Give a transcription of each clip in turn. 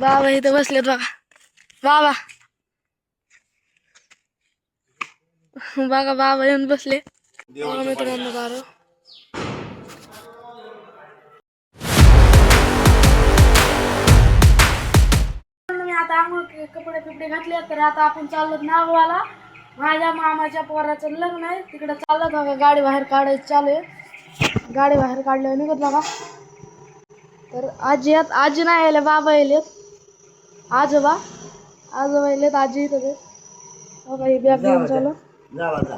बाबा इथं बसलेत बघा. बाबा. बघा बाबा येऊन बसले. मित्रांनो बारो मी आता आंघोळ कपडे बिपडे घातले तर आता आपण चाललो नागवाला माझ्या मामाच्या पोराचं लग्न आहे. तिकडे चालत बघा गाडी बाहेर काढायची चालू आहे. गाडी बाहेर काढल्यावर निघत बघा. तर आजी आजी नाही यायला बाबा यायलेत आजोबा? आजोबा यायलेत आजी इथं ते ही बॅग घेऊन चालू. जावा जा.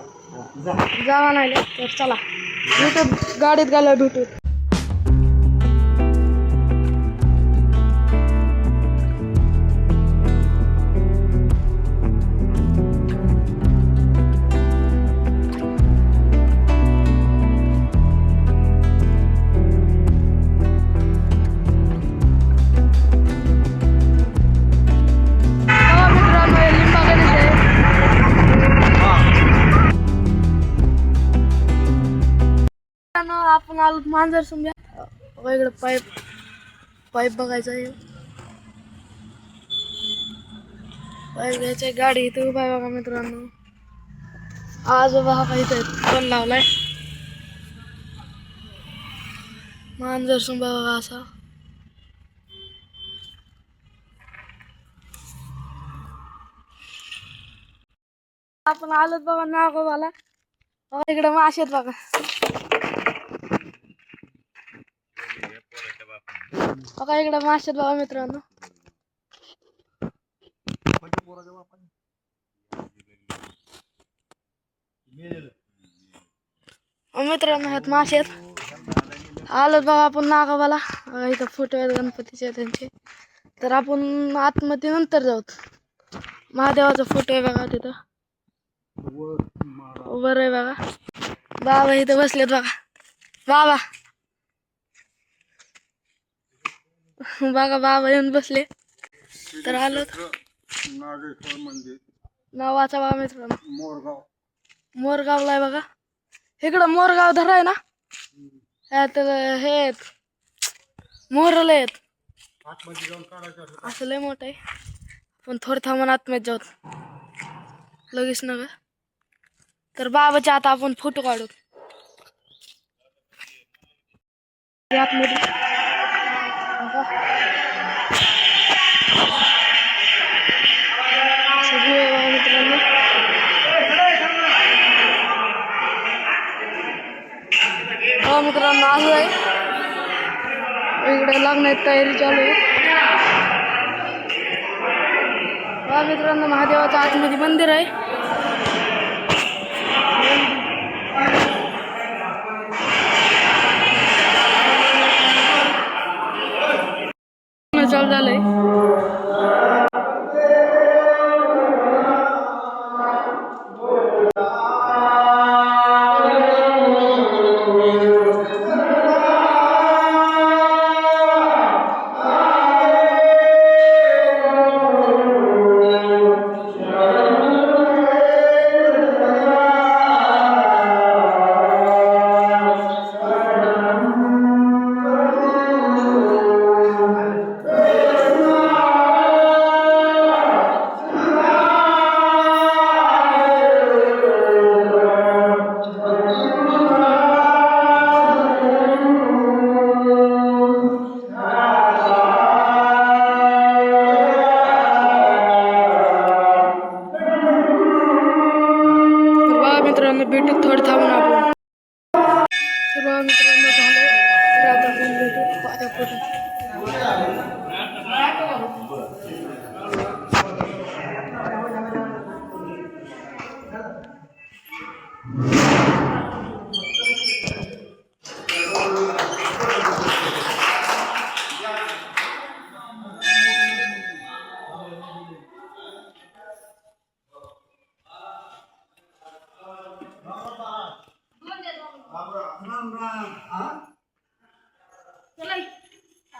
जावा नाही तर चला. गाडीत गेल्यावर भेटू आपण आलो मांजर समजा वेगळं पाईप पाईप बघायचा आहे. पाईप घ्यायची गाडी इथे उभा आहे बघा मित्रांनो. आजोबा हा पाहिजे इथे फोन लावलाय. मांजर सुंबा बघा असा. आपण आलोत बघा नागोबाला. इकडं इकडे मासे बघा. बघा इकडे आहेत बघा मित्रांनो. मित्रांनो ह्यात आहेत आलोत बघा आपण नागोबाला. इथं फोटो आहेत गणपतीचे त्यांचे. तर आपण आतमध्ये नंतर जाऊ महादेवाचा फोटो आहे बघा तिथं. वर आहे बघा. बाबा इथं बसलेत बघा. बाबा. बघा बाबा येऊन बसले. तर आलो. नागेश्वर मंदिर. नावाचा बघा मित्रांनो मोरगाव. मोरगावला आहे बघा. इकडं मोरगाव धरा आहे ना? ह्यात हे आहेत. मोरले आहेत. असं लय मोठं आहे. पण थोडं थांबून आतमध्ये जाऊ. लगेच ना तर बाबाच्या आता आपण फोटो काढू. आतमध्ये हो मित्रांनो आज आहे. इकडे लग्नाची तयारी चालू आहे. हा मित्रांनो महादेवाचं आतमध्ये मंदिर आहे. बघा मित्रांनो भेटू थोडं थांबून आपण तर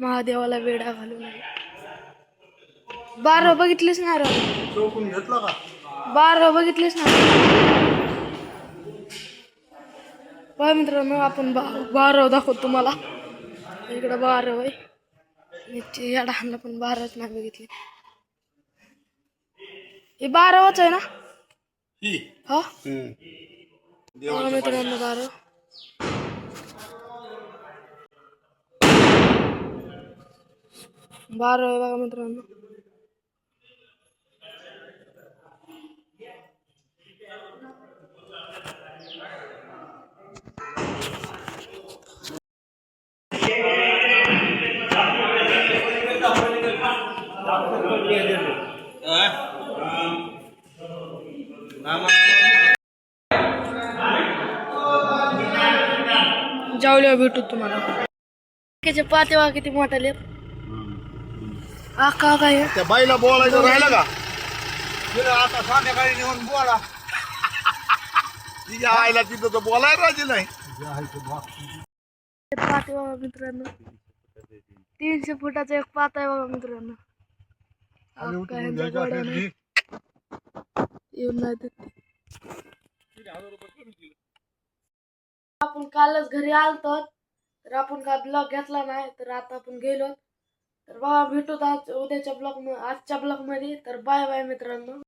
महादेवाला वेडा घालू नये बारा बघितलीस ना रे? चौकून घेतला का? बारा बघितलीस ना? बघा मित्रांनो आपण बा बारा दाखवतो तुम्हाला. इकडं बारा होय. याची या डहाणला पण बाराच नाही बघितली. हे बारावाच आहे ना? ही. मित्रांनो बारा बारा बघा मित्रांनो जाऊल्या भेटू तुम्हाला. वा किती मोठाले आका काय त्या बाईला बोलायचं राहिलं का? तिला आता संध्याकाळी नेऊन बोला. तिच्या आईला तिथं तर बोलायला राजी नाही. पाते बघा मित्रांनो. तीनशे फुटाचा एक पात आहे बघा मित्रांनो. आका गोड्याने येऊन नाही देत. आपण कालच घरी आलतो. तर आपण काय ब्लॉग घेतला नाही तर आता आपण गेलो. तर बघा भेटूत आज उद्याच्या ब्लॉग आजच्या ब्लॉगमध्ये. तर बाय बाय मित्रांनो.